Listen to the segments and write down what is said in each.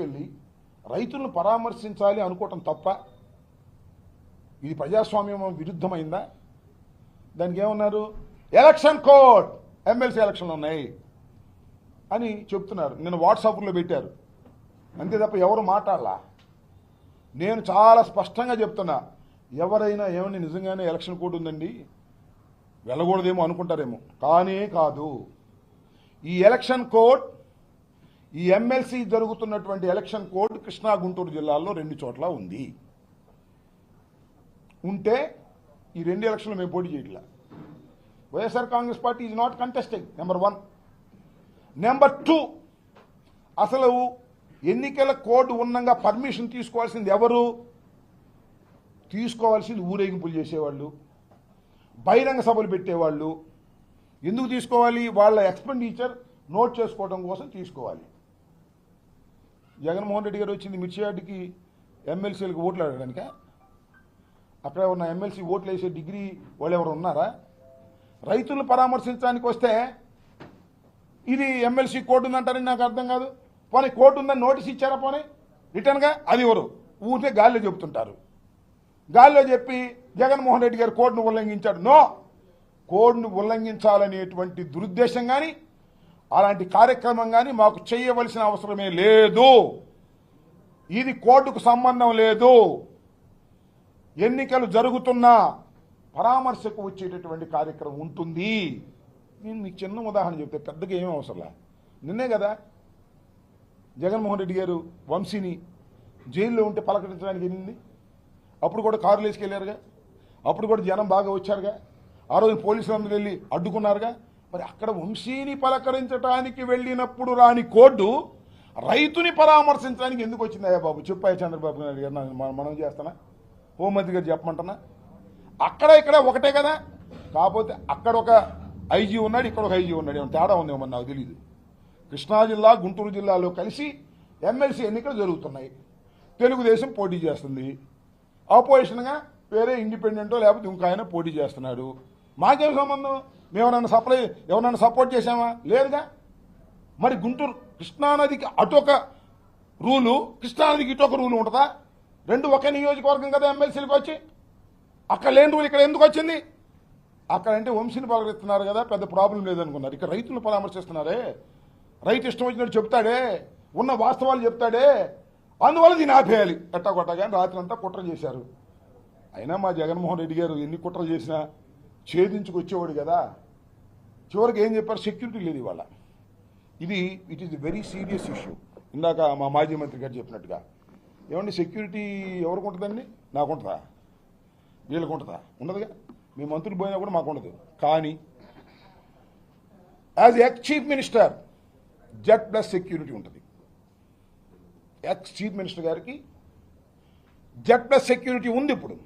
వెళ్ళి రైతులను పరామర్శించాలి అనుకోవటం తప్ప ఇది ప్రజాస్వామ్యం విరుద్ధమైందా? దానికి ఏమన్నారు? Election code! ఎమ్మెల్సీ ఎలక్షన్లు ఉన్నాయి అని చెప్తున్నారు. నిన్న వాట్సాప్లో పెట్టారు. అంతే తప్ప ఎవరు మాట్లాడలా? నేను చాలా స్పష్టంగా చెప్తున్నా. ఎవరైనా ఏమని నిజంగానే ఎలక్షన్ కోడ్ ఉందండి? వెళ్ళకూడదేమో అనుకుంటారేమో. కానీ కాదు. ఈ ఎలక్షన్ కోడ్ ఈ ఎమ్మెల్సీ జరుగుతున్నటువంటి ఎలక్షన్ కోడ్ కృష్ణా గుంటూరు జిల్లాల్లో రెండు చోట్ల ఉంది. ఉంటే ఈ రెండు ఎలక్షన్లు మేము పోటీ చేయట్లా. YSR Congress party is not contesting number one number two అసలు ఎన్నికల కోడ్ ఉన్నంగా పర్మిషన్ తీసుకోవాల్సింది ఎవరు? తీసుకోవాల్సింది ఊరేగింపులు చేసేవాళ్ళు బహిరంగ సభలు పెట్టేవాళ్ళు. ఎందుకు తీసుకోవాలి? వాళ్ళ ఎక్స్పెండిచర్ నోట్ చేసుకోవడం కోసం తీసుకోవాలి. జగన్మోహన్ రెడ్డి గారు వచ్చింది మిర్చియాడ్కి ఎమ్మెల్సీలకు ఓట్లు అడగడానిక అక్కడ ఉన్న ఎమ్మెల్సీ ఓట్లు వేసే డిగ్రీ వాళ్ళు ఎవరు ఉన్నారా? రైతులను పరామర్శించడానికి వస్తే ఇది ఎమ్మెల్సీ కోర్టు ఉందంటారని నాకు అర్థం కాదు. పోనీ కోర్టు ఉందని నోటీస్ ఇచ్చారా పోనీ? రిటర్న్గా? అది ఎవరు? ఊరికే గాలిలో చెబుతుంటారు. గాలిలో చెప్పి జగన్మోహన్ రెడ్డి గారు కోర్టును ఉల్లంఘించాడు. నో! కోడ్ను ఉల్లంఘించాలనేటువంటి దురుద్దేశం కానీ అలాంటి కార్యక్రమం కానీ మాకు చేయవలసిన అవసరమే లేదు. ఇది కోర్టుకు సంబంధం లేదు. ఎన్నికలు జరుగుతున్నా పరామర్శకు వచ్చేటటువంటి కార్యక్రమం ఉంటుంది. నేను మీకు చిన్న ఉదాహరణ చెప్తే పెద్దగా ఏమీ అవసరంలే. నిన్నే కదా జగన్మోహన్ రెడ్డి గారు వంశీని జైల్లో ఉంటే పలకరించడానికి వెళ్ళింది. అప్పుడు కూడా కారులు వేసుకెళ్ళారుగా అప్పుడు కూడా జనం బాగా వచ్చారుగా. ఆ రోజు పోలీసులు అందరూ వెళ్ళి అడ్డుకున్నారుగా. మరి అక్కడ వంశీని పలకరించడానికి వెళ్ళినప్పుడు రాని కోర్టు రైతుని పరామర్శించడానికి ఎందుకు వచ్చిందయ్యా బాబు? చెప్పాయి చంద్రబాబు నాయుడు గారు మనం- మనం చేస్తానా? హోంమంత్రి గారు చెప్పమంటున్నా అక్కడ ఇక్కడ ఒకటే కదా? కాకపోతే అక్కడ ఒక ఐజీ ఉన్నాడు ఇక్కడ ఒక ఐజీ ఉన్నాడు. ఏమైనా తేడా ఉందేమో నాకు తెలియదు కృష్ణా జిల్లా గుంటూరు జిల్లాలో కలిసి ఎమ్మెల్సీ ఎన్నికలు జరుగుతున్నాయి. తెలుగుదేశం పోటీ చేస్తుంది. ఆపోజిషన్గా వేరే ఇండిపెండెంటో లేకపోతే ఇంకో ఆయన పోటీ చేస్తున్నాడు. మాకేం సంబంధం? మేమన్నా సప్లై ఎవరన్నా సపోర్ట్ చేశామా? లేదుగా. మరి గుంటూరు కృష్ణానదికి అటొక రూలు కృష్ణానదికి ఇటొక రూలు ఉంటుందా? రెండు ఒకే నియోజకవర్గం కదా ఎమ్మెల్సీలకు వచ్చి? అక్కడ లేని రూలు ఇక్కడ ఎందుకు వచ్చింది? అక్కడ అంటే వంశీని పలకరిస్తున్నారు కదా పెద్ద ప్రాబ్లం లేదనుకున్నారు. ఇక్కడ రైతులను పరామర్శిస్తున్నారే రైతు ఇష్టం వచ్చినట్టు చెప్తాడే ఉన్న వాస్తవాలు చెప్తాడే. అందువల్ల దీన్ని ఆపేయాలి. ఎట్టా కొట్టగా రాత్రి అంతా కుట్ర చేశారు. అయినా మా జగన్మోహన్ రెడ్డి గారు ఎన్ని కుట్రలు చేసినా ఛేదించుకొచ్చేవాడు కదా. చివరికి ఏం చెప్పారు? సెక్యూరిటీ లేదు ఇవాళ. ఇది it is very serious issue ఇందాక మా మాజీ మంత్రి గారు చెప్పినట్టుగా. ఏమండి సెక్యూరిటీ ఎవరికి ఉంటుందండి? నాకు ఉంటుందా వీళ్ళకు ఉంటుందా? ఉండదుగా మీ మంత్రులు పోయినా కూడా మాకు ఉండదు. కానీ as ex chief minister Z plus security ఉంటుంది. ఎక్స్ చీఫ్ మినిస్టర్ గారికి జెడ్ ప్లస్ సెక్యూరిటీ ఉంది ఇప్పుడు.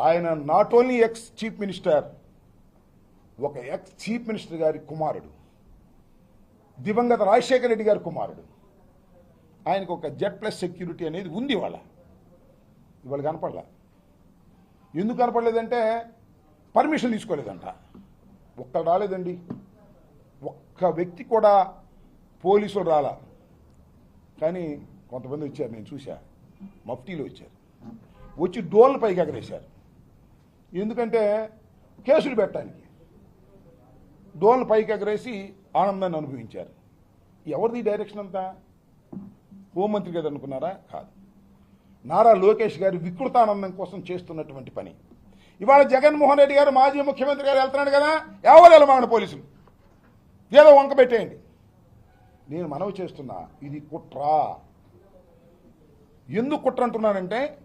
ఆయన not only ex chief minister ఒక ఎక్స్ చీఫ్ మినిస్టర్ గారి కుమారుడు దివంగత రాజశేఖర రెడ్డి గారి కుమారుడు. ఆయనకు ఒక జెడ్ ప్లస్ సెక్యూరిటీ అనేది ఉంది ఇవాళ. ఇవాళ కనపడలా. ఎందుకు కనపడలేదంటే పర్మిషన్ తీసుకోలేదంట. ఒక్కరు రాలేదండి. ఒక్క వ్యక్తి కూడా పోలీసులు రాలా. కానీ కొంతమంది వచ్చారు నేను చూశా. మఫ్టీలో వచ్చారు. వచ్చి డోల్ పైకి ఎగరేశారు. ఎందుకంటే కేసులు పెట్టడానికి. దోళ్ళు పైకి ఎగరేసి ఆనందాన్ని అనుభవించారు. ఎవరిది డైరెక్షన్ అంతా? హోంమంత్రి గారు అనుకున్నారా? కాదు. నారా లోకేష్ గారు వికృతానందం కోసం చేస్తున్నటువంటి పని. ఇవాళ జగన్మోహన్ రెడ్డి గారు మాజీ ముఖ్యమంత్రి గారు వెళ్తున్నాడు కదా ఎవరు వెళ్ళమాడు పోలీసులు? ఏదో వంక పెట్టేయండి. నేను మనవి చేస్తున్నా ఇది కుట్ర. ఎందుకు కుట్ర అంటున్నానంటే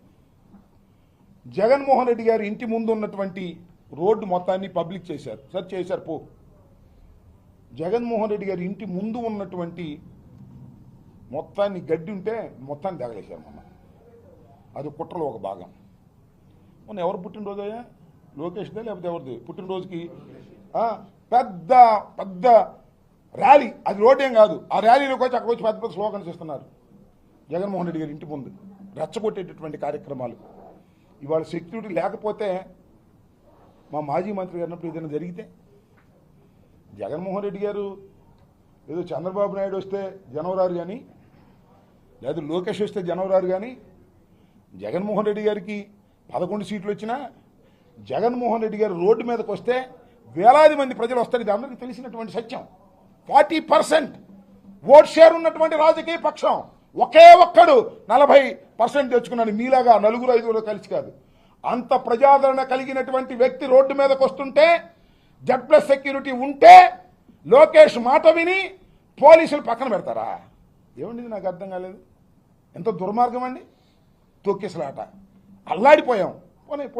జగన్మోహన్ రెడ్డి గారి ఇంటి ముందు ఉన్నటువంటి రోడ్డు మొత్తాన్ని పబ్లిక్ చేశారు. సార్ చేశారు పో. జగన్మోహన్ రెడ్డి గారి ఇంటి ముందు ఉన్నటువంటి మొత్తాన్ని గడ్డి ఉంటే మొత్తాన్ని తగలేశారు మొన్న. అది కుట్రలో ఒక భాగం. మొన్న ఎవరు పుట్టినరోజయ్యా? లోకేష్దే లేకపోతే ఎవరిది? పుట్టినరోజుకి పెద్ద పెద్ద ర్యాలీ. అది రోడ్ ఏం కాదు. ఆ ర్యాలీలోకి వచ్చి అక్కడ వచ్చి పెద్ద పెద్ద స్లోగన్స్ ఇస్తున్నారు. జగన్మోహన్ రెడ్డి గారి ఇంటి ముందు. రెచ్చగొట్టేటటువంటి కార్యక్రమాలు. ఇవాళ సెక్యూరిటీ లేకపోతే మా మాజీ మంత్రి గారు అన్నప్పుడు ఏదైనా జరిగితే? జగన్మోహన్ రెడ్డి గారు ఏదో చంద్రబాబు నాయుడు వస్తే జనవరారు కానీ లేదా లోకేష్ వస్తే జనవరారు కానీ జగన్మోహన్ రెడ్డి గారికి పదకొండు సీట్లు వచ్చినా జగన్మోహన్ రెడ్డి గారు రోడ్డు మీదకి వస్తే వేలాది మంది ప్రజలు వస్తారు. ఇది అందరికీ తెలిసినటువంటి సత్యం. ఫార్టీ పర్సెంట్ ఓట్ షేర్ ఉన్నటువంటి రాజకీయ పక్షం ఒకే ఒక్కడు నలభై పర్సెంట్ తెచ్చుకున్నాను. మీలాగా నలుగురు ఐదుగురు కలిసి కాదు. అంత ప్రజాదరణ కలిగినటువంటి వ్యక్తి రోడ్డు మీదకి వస్తుంటే జడ్ ప్లస్ సెక్యూరిటీ ఉంటే లోకేష్ మాట విని పోలీసులు పక్కన పెడతారా? ఏమండి నాకు అర్థం కాలేదు. ఎంత దుర్మార్గం అండి. తొక్కిసలాట. అల్లాడిపోయాం. పోనీ